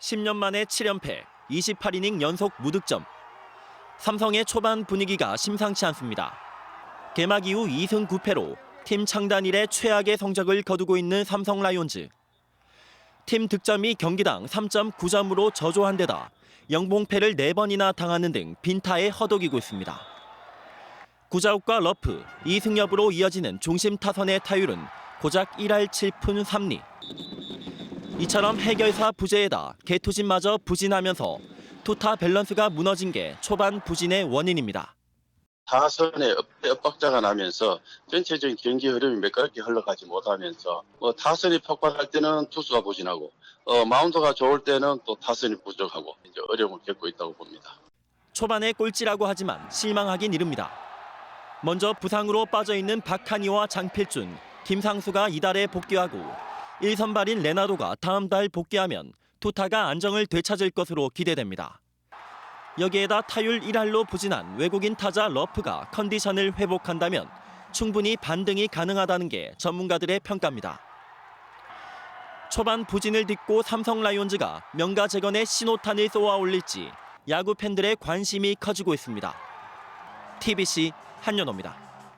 10년 만에 7연패, 28이닝 연속 무득점. 삼성의 초반 분위기가 심상치 않습니다. 개막 이후 2승 9패로 팀 창단 이래 최악의 성적을 거두고 있는 삼성 라이온즈. 팀 득점이 경기당 3.9점으로 저조한 데다 영봉패를 4번이나 당하는 등 빈타에 허덕이고 있습니다. 구자욱과 러프, 이승엽으로 이어지는 중심 타선의 타율은 고작 1할 7푼 3리. 이처럼 해결사 부재에다 개투진마저 부진하면서 투타 밸런스가 무너진 게 초반 부진의 원인입니다. 타선에 엇- 엇박자가 나면서 전체적인 경기 흐름이 매끄럽게 흘러가지 못하면서 뭐 타선이 폭발할 때는 투수가 부진하고 어, 마운드가 좋을 때는 또 타선이 부족하고 이제 어려움을 겪고 있다고 봅니다. 초반에 꼴찌라고 하지만 실망하긴 이릅니다. 먼저 부상으로 빠져 있는 박한희와 장필준, 김상수가 이달에 복귀하고 1선발인 레나도가 다음 달 복귀하면 투타가 안정을 되찾을 것으로 기대됩니다. 여기에다 타율 1할로 부진한 외국인 타자 러프가 컨디션을 회복한다면 충분히 반등이 가능하다는 게 전문가들의 평가입니다. 초반 부진을 딛고 삼성 라이온즈가 명가 재건의 신호탄을 쏘아 올릴지 야구 팬들의 관심이 커지고 있습니다. TBC 한연호입니다.